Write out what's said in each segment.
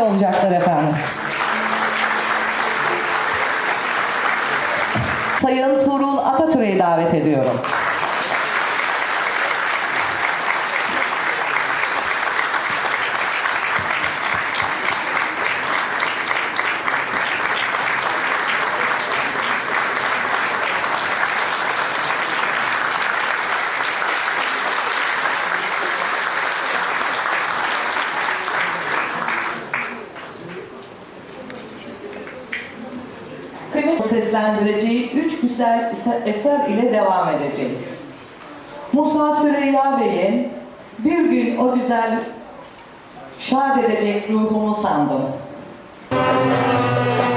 olacaktır efendim. Sayın Tuğrul Atatürk'ü davet ediyorum. Seslendireceği üç güzel eser- ile devam edeceğiz. Musa Süreyya Bey'in bir gün o güzel şad edecek ruhumu sandım. Yine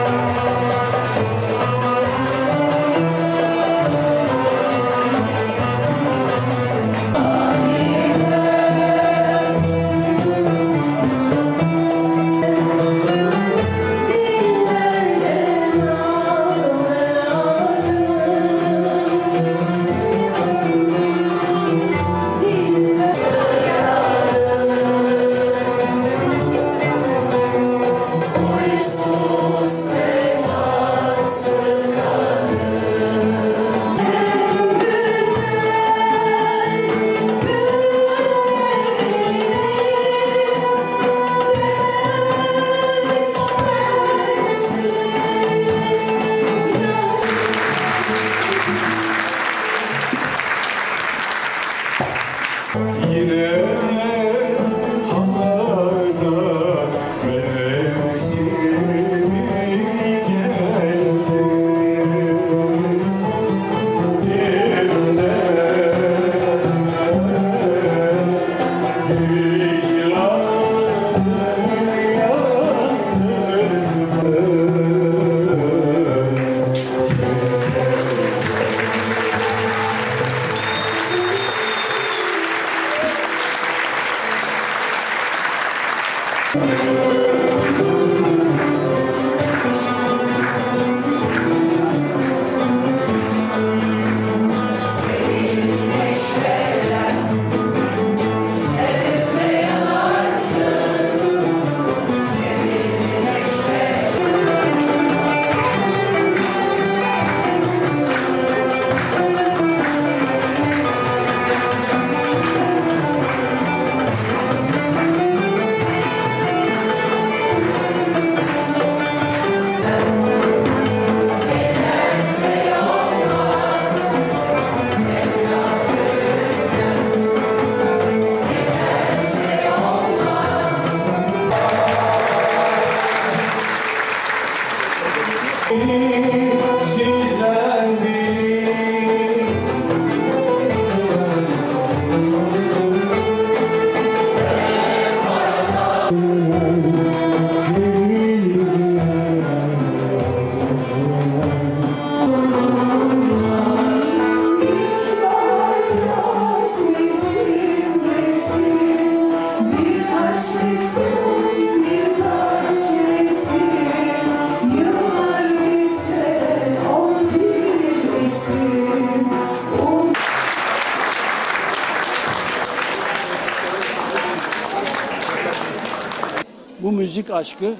Müzik aşkı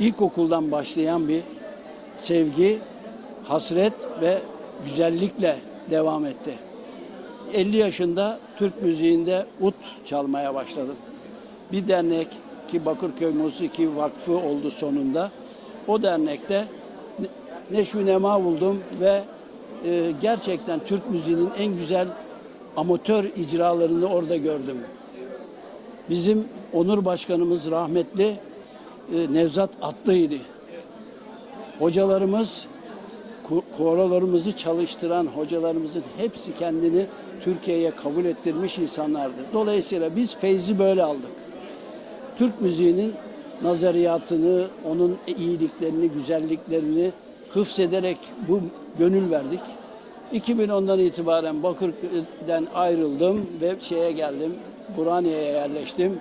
ilkokuldan başlayan bir sevgi, hasret ve güzellikle devam etti. 50 yaşında Türk müziğinde ut çalmaya başladım. Bir dernek ki Bakırköy Musiki Vakfı oldu sonunda. O dernekte ne- neşvi nema buldum ve e, gerçekten Türk müziğinin en güzel amatör icralarını orada gördüm. Bizim Onur Başkanımız rahmetli e, Nevzat Atlı'ydı. Hocalarımız, ko- korolarımızı çalıştıran hocalarımızın hepsi kendini Türkiye'ye kabul ettirmiş insanlardı. Dolayısıyla biz feyzi böyle aldık. Türk müziğinin nazariyatını, onun iyiliklerini, güzelliklerini hıfzederek bu gönül verdik. 2010'dan itibaren Bakırköy'den ayrıldım ve şeye geldim, Burhaniye'ye yerleştim.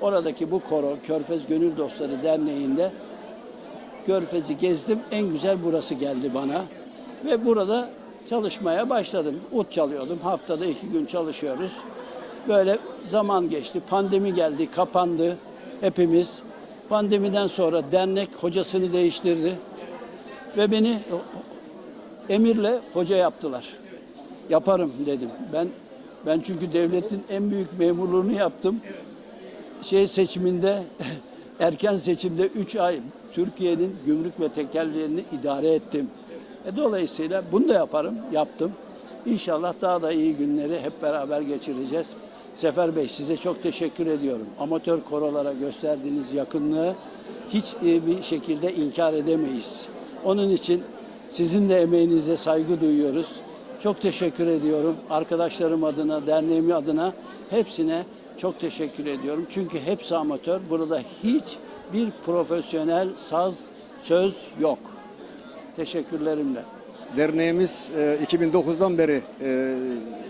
Oradaki bu koro, Körfez Gönül Dostları Derneği'nde Körfez'i gezdim. En güzel burası geldi bana. Ve burada çalışmaya başladım. Ut çalıyordum. Haftada iki gün çalışıyoruz. Böyle zaman geçti. Pandemi geldi, kapandı hepimiz. Pandemiden sonra dernek hocasını değiştirdi ve beni emirle hoca yaptılar. Yaparım dedim. Ben ben çünkü devletin en büyük memurluğunu yaptım. Şey seçiminde erken seçimde 3 ay Türkiye'nin gümrük ve tekellerini idare ettim. E, dolayısıyla bunu da yaparım, yaptım. İnşallah daha da iyi günleri hep beraber geçireceğiz. Sefer Bey size çok teşekkür ediyorum. Amatör korolara gösterdiğiniz yakınlığı hiç e, bir şekilde inkar edemeyiz. Onun için sizin de emeğinize saygı duyuyoruz. Çok teşekkür ediyorum. Arkadaşlarım adına, derneğim adına hepsine çok teşekkür ediyorum. Çünkü hepsi amatör. Burada hiç bir profesyonel saz, söz yok. Teşekkürlerimle. Derneğimiz e, 2009'dan beri e,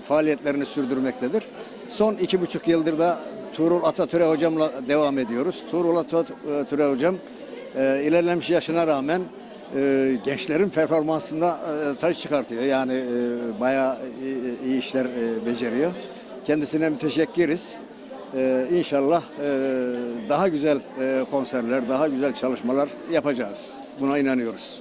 faaliyetlerini sürdürmektedir. Son iki buçuk yıldır da Tuğrul Atatürk hocamla devam ediyoruz. Tuğrul Atatürk hocam e, ilerlemiş yaşına rağmen e, gençlerin performansında e, taş çıkartıyor. Yani e, bayağı iyi, iyi işler e, beceriyor. Kendisine müteşekkiriz. E, inşallah e, daha güzel e, konserler, daha güzel çalışmalar yapacağız. Buna inanıyoruz.